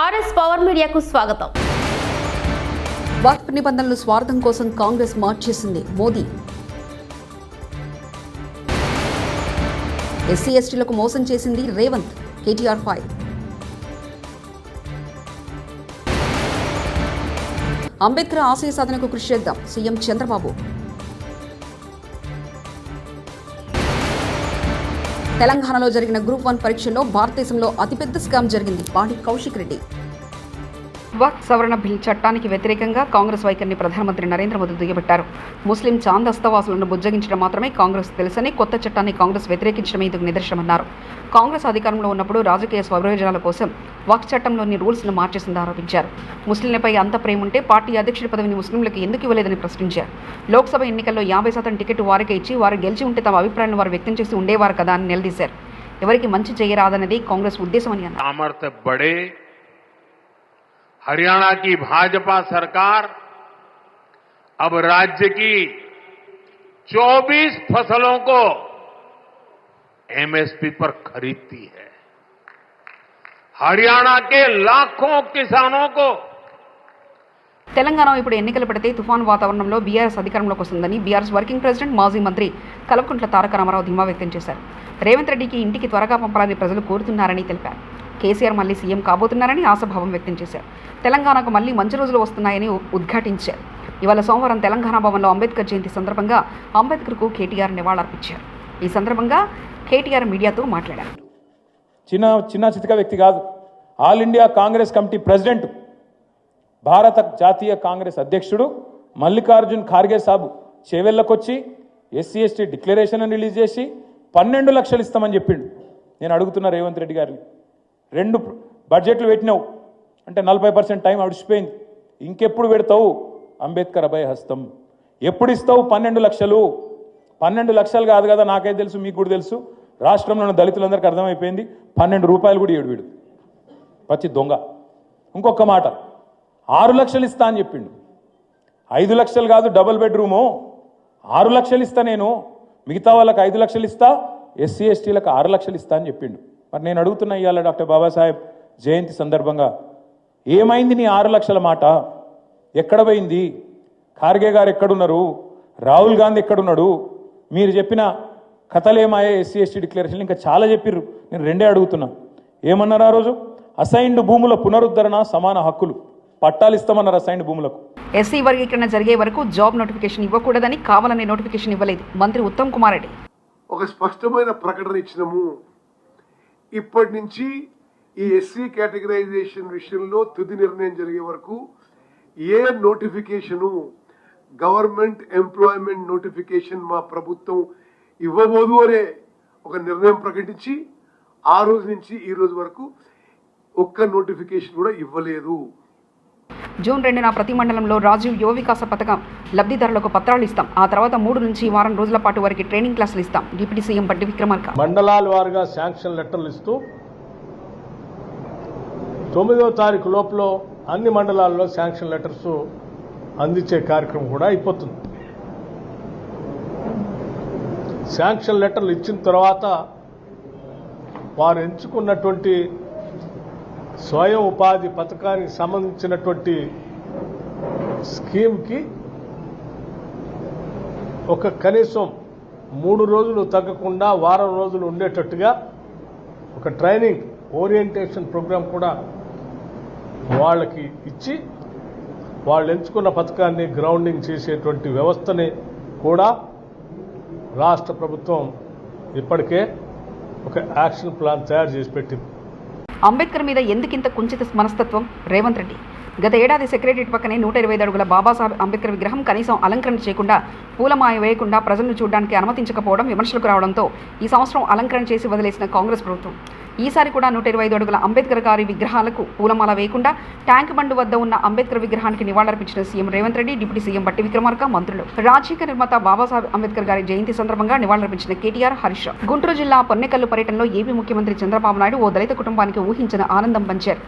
RS power మీడియాకు స్వాగతం. వక్ఫ్ నిబంధనలు స్వార్థం కోసం కాంగ్రెస్ మార్చేసింది మోదీ. ఎస్సీ ఎస్టీలకు మోసం చేసింది రేవంత్ కేటీఆర్ ఫైవ్ అంబేద్కర్ ఆశయ సాధనకు కృషి చేద్దాం సీఎం చంద్రబాబు. తెలంగాణలో జరిగిన గ్రూప్ వన్ పరీక్షల్లో భారతదేశంలో అతిపెద్ద స్కామ్ జరిగింది. పాటి కౌశిక్ రెడ్డి. వర్క్ సవరణ బిల్ చట్టానికి వ్యతిరేకంగా కాంగ్రెస్ వైఖరిని ప్రధానమంత్రి నరేంద్ర మోదీ దుయ్యబెట్టారు. ముస్లిం చాందస్తవాసులను బుజ్జగించడం మాత్రమే కాంగ్రెస్ తెలుసని కొత్త చట్టాన్ని కాంగ్రెస్ వ్యతిరేకించడమే ఇందుకు నిదర్శనమన్నారు. కాంగ్రెస్ అధికారంలో ఉన్నప్పుడు రాజకీయ స్వప్రయోజనాల కోసం వక్ చట్టంలోని రూల్స్ను మార్చేసింది ఆరోపించారు. ముస్లింలపై అంత ప్రేమ ఉంటే పార్టీ అధ్యక్షుడి పదవిని ముస్లింలకు ఎందుకు ఇవ్వలేదని ప్రశ్నించారు. లోక్సభ ఎన్నికల్లో యాభై శాతం టికెట్ వారికే ఇచ్చి వారు గెలిచి ఉంటే తమ అభిప్రాయాలను వారు వ్యక్తం చేసి ఉండేవారు కదా అని నిలదీశారు. ఎవరికి మంచి చేయరాదన్నది కాంగ్రెస్ ఉద్దేశమని అన్నారు. हरियाणा की भाजपा सरकार अब राज्य की 24 फसलों को एमएसपी पर खरीदती है हरियाणा के लाखों किसानों को తెలంగాణ ఇప్పుడు ఎన్నికలు పెడితే తుఫాన్ వాతావరణంలో బీఆర్ఎస్ అధికారంలోకి వస్తుందని బీఆర్ఎస్ వర్కింగ్ ప్రెసిడెంట్ మాజీ మంత్రి కల్వకుంట్ల తారక రామారావు ధీమా వ్యక్తం చేశారు రేవంత్ రెడ్డికి ఇంటికి త్వరగా పంపాలని ప్రజలు కోరుతున్నారని తెలిపారు కేసీఆర్ మళ్ళీ సీఎం కాబోతున్నారని ఆశాభావం వ్యక్తం చేశారు. తెలంగాణకు మళ్ళీ మంచి రోజులు వస్తున్నాయని ఉద్ఘాటించారు. ఇవాళ సోమవారం తెలంగాణ భవన్లో అంబేద్కర్ జయంతి సందర్భంగా అంబేద్కర్కు కేటీఆర్ నివాళులర్పించారు. ఈ సందర్భంగా కేటీఆర్ మీడియాతో మాట్లాడారు. చిన్న చిన్న చితక వ్యక్తి కాదు. All India Congress committee president భారత జాతీయ కాంగ్రెస్ అధ్యక్షుడు మల్లికార్జున్ ఖార్గే సాబు చేవెళ్ళకొచ్చి ఎస్సీ ఎస్టీ డిక్లరేషన్ రిలీజ్ చేసి పన్నెండు లక్షలు ఇస్తామని చెప్పిండు. నేను అడుగుతున్నా రేవంత్ రెడ్డి గారిని. రెండు బడ్జెట్లు పెట్టినావు. అంటే నలభై పర్సెంట్ టైం అడిచిపోయింది. ఇంకెప్పుడు పెడతావు? అంబేద్కర్ అభయ హస్తం. ఎప్పుడు ఇస్తావు పన్నెండు లక్షలు. పన్నెండు లక్షలు కాదు కదా నాకైతే తెలుసు మీకు కూడా తెలుసు. రాష్ట్రంలో ఉన్న దళితులందరికీ అర్థమైపోయింది. పన్నెండు రూపాయలు కూడా ఏడు వీడు. పచ్చి దొంగ. ఇంకొక మాట. ఆరు లక్షలు ఇస్తా అని చెప్పిండు. ఐదు లక్షలు కాదు డబుల్ బెడ్రూము. ఆరు లక్షలు ఇస్తా నేను. మిగతా వాళ్ళకి ఐదు లక్షలు ఇస్తా. ఎస్సీ ఎస్టీలకు ఆరు లక్షలు ఇస్తా అని చెప్పిండు. మరి నేను అడుగుతున్నా ఇవాళ డాక్టర్ బాబాసాహెబ్ జయంతి సందర్భంగా ఏమైంది నీ ఆరు లక్షల మాట? ఎక్కడ పోయింది? ఖార్గే గారు ఎక్కడున్నారు? రాహుల్ గాంధీ ఎక్కడున్నాడు? మీరు చెప్పిన కథలేమాయే ఎస్సీ ఎస్టీ డిక్లరేషన్ ఇంకా చాలా చెప్పిర్రు. నేను రెండే అడుగుతున్నా. ఏమన్నారు ఆ రోజు? అసైన్డ్ భూముల పునరుద్ధరణ సమాన హక్కులు. పట్టాలు ఇస్తామన్నారు అసైన్డ్ భూములకు. ఎస్సీ వర్గీకరణ జరిగే వరకు జాబ్ నోటిఫికేషన్ ఇవ్వకూడదని కావాలనే నోటిఫికేషన్ ఇవ్వలేదు. మంత్రి ఉత్తమ్ కుమార్ రెడ్డి. ఒక స్పష్టమైన ప్రకటన ఇచ్చినాము. ఇప్పటి నుంచి ఈ ఎస్సీ కేటగరైజేషన్ విషయంలో తుది నిర్ణయం జరిగే వరకు ఏ నోటిఫికేషను గవర్నమెంట్ ఎంప్లాయ్మెంట్ నోటిఫికేషన్ మా ప్రభుత్వం ఇవ్వబోదు అనే ఒక నిర్ణయం ప్రకటించి ఆ రోజు నుంచి ఈ రోజు వరకు ఒక్క నోటిఫికేషన్ కూడా ఇవ్వలేదు. జూన్ రెండున ప్రతి మండలంలో రాజీవ్ యువ వికాస పథకం లబ్ధిదారులకు పత్రాలు ఇస్తాం. ఆ తర్వాత మూడు నుంచి వారం రోజుల పాటు వారికి ట్రైనింగ్ క్లాసులు ఇస్తాం. Deputy CM Bhatti Vikramarka. మండలాల వారుగా శాంక్షన్ లెటర్లు ఇస్తూ తొమ్మిదవ తారీఖు లోపల అన్ని మండలాల్లో శాంక్షన్ లెటర్స్ అందించే కార్యక్రమం కూడా అయిపోతుంది. శాంక్షన్ లెటర్లు ఇచ్చిన తర్వాత వారు ఎంచుకున్నటువంటి స్వయం ఉపాధి పథకానికి సంబంధించినటువంటి స్కీమ్కి ఒక కనీసం మూడు రోజులు తగ్గకుండా వారం రోజులు ఉండేటట్టుగా ఒక ట్రైనింగ్ ఓరియంటేషన్ ప్రోగ్రాం కూడా వాళ్ళకి ఇచ్చి వాళ్ళు ఎంచుకున్న పథకాన్ని గ్రౌండింగ్ చేసేటువంటి వ్యవస్థని కూడా రాష్ట్ర ప్రభుత్వం ఇప్పటికే ఒక యాక్షన్ ప్లాన్ తయారు చేసి పెట్టింది. అంబేద్కర్ మీద ఎందుకింత కుంచిత మనస్తత్వం? రేవంత్ రెడ్డి. గత ఏడాది సెక్రటరియట్ పక్కనే నూట ఇరవై ఐదు అడుగుల బాబాసాహెబ్ అంబేద్కర్ విగ్రహం కనీసం అలంకరణ చేయకుండా పూలమాయ వేయకుండా ప్రజలను చూడడానికి అనుమతించకపోవడం విమర్శలకు రావడంతో ఈ సంవత్సరం అలంకరణ చేసి వదిలేసిన కాంగ్రెస్ ప్రభుత్వం. ఈసారి కూడా నూట ఇరవై ఐదు అడుగుల అంబేద్కర్ గారి విగ్రహాలకు పూలమాల వేయకుండా ట్యాంక్ బండ్ వద్ద ఉన్న అంబేద్కర్ విగ్రహానికి నివాళులర్పించిన CM Revanth Reddy deputy CM Bhatti Vikramarka మంత్రులు రాజకీయ నిర్మాత బాబాసాహెబ్ అంబేద్కర్ గారి జయంతి సందర్భంగా నివాళులర్పించిన కేటీఆర్ హరీష్ గుంటూరు జిల్లా పొన్నెకల్లు పర్యటనలో ఏపీ ముఖ్యమంత్రి చంద్రబాబు నాయుడు ఓ దళిత కుటుంబానికి ఊహించిన ఆనందం పంచారు.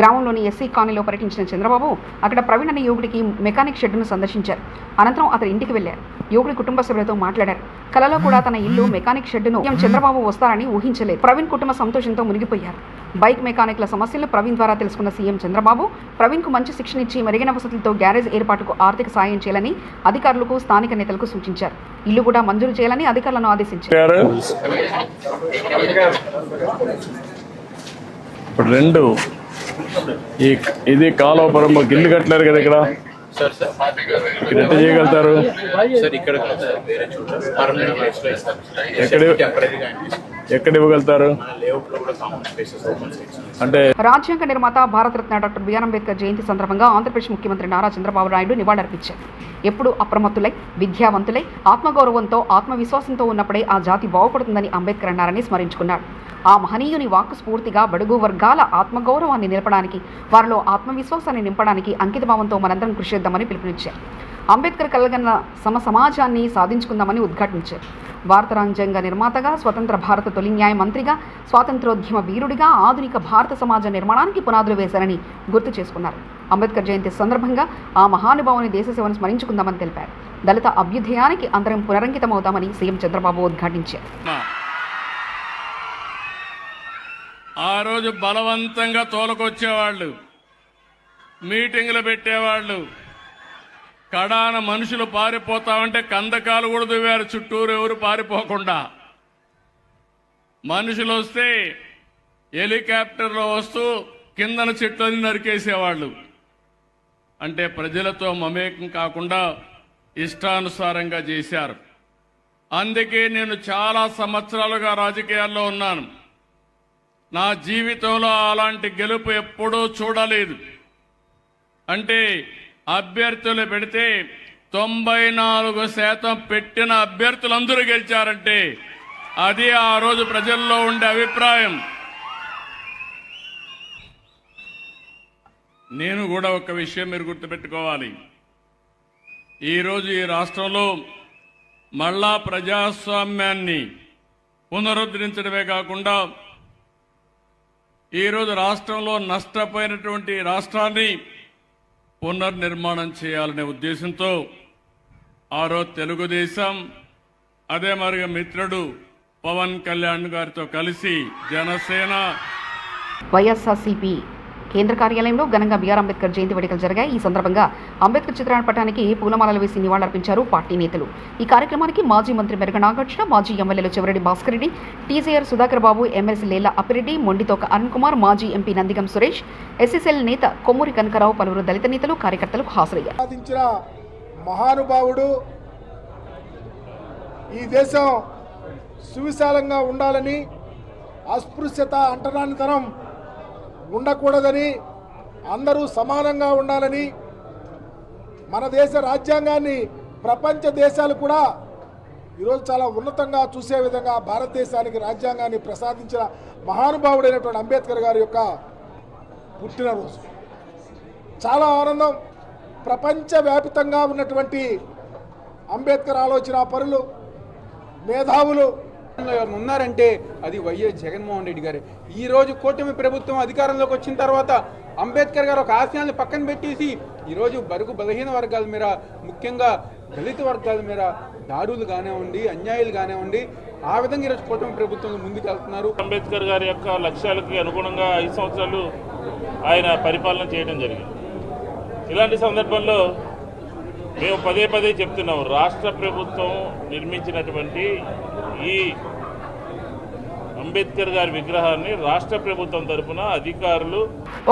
గ్రామంలోని ఎస్సీ కాలనీలో పర్యటించిన చంద్రబాబు అక్కడ ప్రవీణ్ అనే యువకుడికి మెకానిక్ షెడ్డును సందర్శించారు. అనంతరం అతని ఇంటికి వెళ్ళారు యువకుడి కుటుంబ సభ్యులతో మాట్లాడారు. కలలో కూడా తన ఇల్లు మెకానిక్ షెడ్డును చంద్రబాబు వస్తారని ఊహించలేదు. ప్రవీణ్ కుటుంబ సంతోషంతో మునిగిపోయారు. బైక్ మెకానిక్ల సమస్యలను ప్రవీణ్ ద్వారా తెలుసుకున్న సీఎం చంద్రబాబు ప్రవీణ్కు మంచి శిక్షణ ఇచ్చి మెరుగైన వసతులతో గ్యారేజ్ ఏర్పాటుకు ఆర్థిక సాయం చేయాలని అధికారులకు స్థానిక నేతలకు సూచించారు. ఇల్లు కూడా మంజూరు చేయాలని అధికారులను ఆదేశించారు. ఇప్పుడు రెండు ఈ ఇది కాలువపురం గిల్లు కట్టలేరు కదా ఇక్కడ. ఇక్కడ ఎట్లా చేయగలుగుతారు. ఎక్కడ ఇవ్వగలుగుతారు? అంటే రాజ్యాంగ నిర్మాత భారతరత్న డాక్టర్ బిఆర్ అంబేద్కర్ జయంతి సందర్భంగా ఆంధ్రప్రదేశ్ ముఖ్యమంత్రి నారా చంద్రబాబు నాయుడు నివాళులర్పించారు. ఎప్పుడు అప్రమత్తులై విద్యావంతులై ఆత్మగౌరవంతో ఆత్మవిశ్వాసంతో ఉన్నప్పుడే ఆ జాతి బాగుపడుతుందని అంబేద్కర్ అన్నారని స్మరించుకున్నాడు ఆ మహనీయుని వాక్కు స్ఫూర్తిగా బడుగు వర్గాల ఆత్మగౌరవాన్ని నిలపడానికి వారిలో ఆత్మవిశ్వాసాన్ని నింపడానికి అంకితభావంతో మనందరం కృషి చేద్దామని పిలుపునిచ్చారు. అంబేద్కర్ కలగన్న సమ సమాజాన్ని సాధించుకుందామని ఉద్ఘాటించారు. భారత రాజ్యాంగ నిర్మాతగా స్వతంత్ర భారత తొలి న్యాయ మంత్రిగా స్వాతంత్రోద్యమ వీరుడిగా ఆధునిక భారత సమాజ నిర్మాణానికి పునాదులు వేశారని గుర్తు చేసుకున్నారు. అంబేద్కర్ జయంతి సందర్భంగా ఆ మహానుభావుని దేశ సేవను స్మరించుకుందామని తెలిపారు. దళిత అభ్యుదయానికి అందరం పునరంకితమవుతామని సీఎం చంద్రబాబు ఉద్ఘాటించారు. ఆ రోజు బలవంతంగా తోలకొచ్చేవాళ్ళు మీటింగులు పెట్టేవాళ్ళు. కడాన మనుషులు పారిపోతామంటే కందకాలు కూడా దువ్వారు చుట్టూరు ఎవరు పారిపోకుండా. మనుషులు వస్తే హెలికాప్టర్లో వస్తూ కిందన చెట్లని నరికేసేవాళ్ళు. అంటే ప్రజలతో మమేకం కాకుండా ఇష్టానుసారంగా చేశారు. అందుకే నేను చాలా సంవత్సరాలుగా రాజకీయాల్లో ఉన్నాను. నా జీవితంలో అలాంటి గెలుపు ఎప్పుడూ చూడలేదు. అంటే అభ్యర్థులు పెడితే తొంభై నాలుగు శాతం పెట్టిన అభ్యర్థులందరూ గెలిచారంటే అది ఆ రోజు ప్రజల్లో ఉండే అభిప్రాయం. నేను కూడా ఒక విషయం మీరు గుర్తుపెట్టుకోవాలి. ఈరోజు ఈ రాష్ట్రంలో మళ్ళా ప్రజాస్వామ్యాన్ని పునరుద్ధరించడమే కాకుండా ఈరోజు రాష్ట్రంలో నష్టపోయినటువంటి రాష్ట్రాన్ని పునర్నిర్మాణం చేయాలనే ఉద్దేశంతో ఆ రోజు తెలుగుదేశం అదే మరిగా మిత్రుడు పవన్ కళ్యాణ్ గారితో కలిసి జనసేన వైఎస్ఆర్సీపీ కేంద్ర కార్యాలయంలో ఘనంగా బీఆర్ అంబేద్కర్ జయంతి వేడుకలు జరిగాయి. ఈ సందర్భంగా అంబేద్కర్ చిత్రపటానికి పూలమాలలు వేసి నివాళులర్పించారు పార్టీ నేతలు. ఈ కార్యక్రమానికి మాజీ మంత్రి మెరుగ నాగార్జున మాజీ ఎమ్మెల్యేలు చివరెడ్డి భాస్కర్ రెడ్డి టీజేఆర్ సుధాకర్ బాబు ఎమ్మెల్సీ లేలా అప్పిరెడ్డి మొండితోక అరుణ్ కుమార్ మాజీ ఎంపీ నందిగం సురేష్ ఎస్ఎస్ఎల్ నేత కొమ్మూరి కనకరావు పలువురు దళిత నేతలు కార్యకర్తలు హాజరయ్యారు. మహానుభావుడు ఈ దేశం సువిశాలంగా ఉండాలని అస్పృశ్యత అంటరానితనం ఉండకూడదని అందరూ సమానంగా ఉండాలని మన దేశ రాజ్యాంగాన్ని ప్రపంచ దేశాలు కూడా ఈరోజు చాలా ఉన్నతంగా చూసే విధంగా భారతదేశానికి రాజ్యాంగాన్ని ప్రసాదించిన మహానుభావుడైనటువంటి అంబేద్కర్ గారి యొక్క పుట్టినరోజు. చాలా ఆనందం ప్రపంచవ్యాపితంగా ఉన్నటువంటి అంబేద్కర్ ఆలోచన పరులు మేధావులు ఉన్నారంటే అది వైఎస్ జగన్మోహన్ రెడ్డి గారే. ఈ రోజు కూటమి ప్రభుత్వం అధికారంలోకి వచ్చిన తర్వాత అంబేద్కర్ గారు ఒక ఆశయాన్ని పక్కన పెట్టేసి ఈరోజు బరుగు బలహీన వర్గాల మీద ముఖ్యంగా దళిత వర్గాల మీద దాడులు కానివ్వండి అన్యాయాలు కానివ్వండి ఆ విధంగా ఈరోజు కూటమి ప్రభుత్వం ముందుకు వెళ్తున్నారు. అంబేద్కర్ గారి యొక్క లక్ష్యాలకి అనుగుణంగా ఐదు సంవత్సరాలు ఆయన పరిపాలన చేయడం జరిగింది. ఇలాంటి సందర్భంలో మేము పదే పదే చెప్తున్నాం రాష్ట్ర ప్రభుత్వం నిర్మించినటువంటి ఈ అంబేద్కర్ గారి విగ్రహాన్ని రాష్ట్ర ప్రభుత్వం తరపున అధికారులు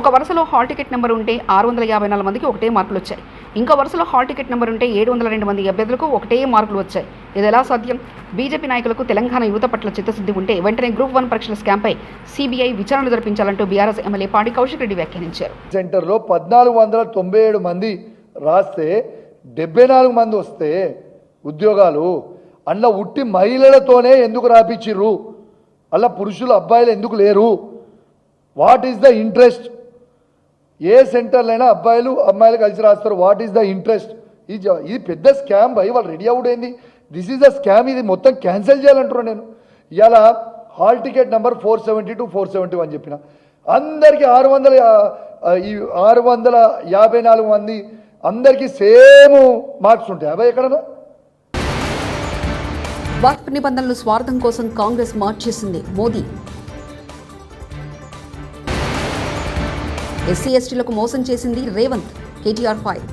ఒక వరుసలో హాల్ టికెట్ నెంబర్ ఉంటే ఆరు వందల యాభై నాలుగు మందికి ఒకటే మార్కులు వచ్చాయి. ఇంకో వరుసలో హాల్ టికెట్ నెంబర్ ఉంటే ఏడు వందల రెండు మంది అభ్యర్థులకు ఒకటే మార్కులు వచ్చాయి. ఇది ఎలా సాధ్యం? బీజేపీ నాయకులకు తెలంగాణ యువత పట్ల చిత్తశుద్ధి ఉంటే వెంటనే గ్రూప్ వన్ పరీక్షల స్కామ్పై సీబీఐ విచారణ జరిపించాలంటూ బీఆర్ఎస్ ఎమ్మెల్యే పాడి కౌశిక్ రెడ్డి వ్యాఖ్యానించారు. సెంటర్లో పద్నాలుగు వందల తొంభై ఏడు మంది రాస్తే డెబ్బై నాలుగు మంది వస్తే ఉద్యోగాలు అందులో ఉట్టి మహిళలతోనే ఎందుకు రాపించిర్రు అలా పురుషులు అబ్బాయిలు ఎందుకు లేరు? వాట్ ఈస్ ద ఇంట్రెస్ట్ ఏ సెంటర్లైనా అబ్బాయిలు అమ్మాయిలు కలిసి రాస్తారు. వాట్ ఈస్ ద ఇంట్రెస్ట్ ఈ ఇది పెద్ద స్కామ్ భయ్ వాళ్ళు ready out this is the scam ఇది మొత్తం క్యాన్సిల్ చేయాలంటున్నాను నేను. ఇవాళ hall ticket number four seventy two four seventy one చెప్పిన. అందరికీ ఆరు వందల ఈ ఆరు వందల యాభై నాలుగు మంది అందరికీ సేమ్ మార్క్స్ ఉంటాయి. అబ్బాయి ఎక్కడన్నా వక్ఫ్ నిబంధనలు స్వార్థం కోసం కాంగ్రెస్ మార్చేసింది మోదీ. ఎస్సీ ఎస్టీలకు మోసం చేసింది రేవంత్ కేటీఆర్ ఫైవ్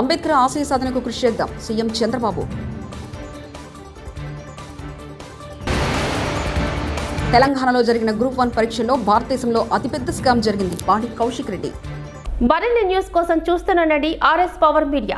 అంబేద్కర్ ఆశయ సాధనకు కృషి చేద్దాం సీఎం చంద్రబాబు. తెలంగాణలో జరిగిన గ్రూప్ వన్ పరీక్షల్లో భారతదేశంలో అతిపెద్ద స్కామ్ జరిగింది పాడి కౌశిక్ రెడ్డి. మరిన్ని న్యూస్ కోసం చూస్తూనండి ఆర్ఎస్ పవర్ మీడియా.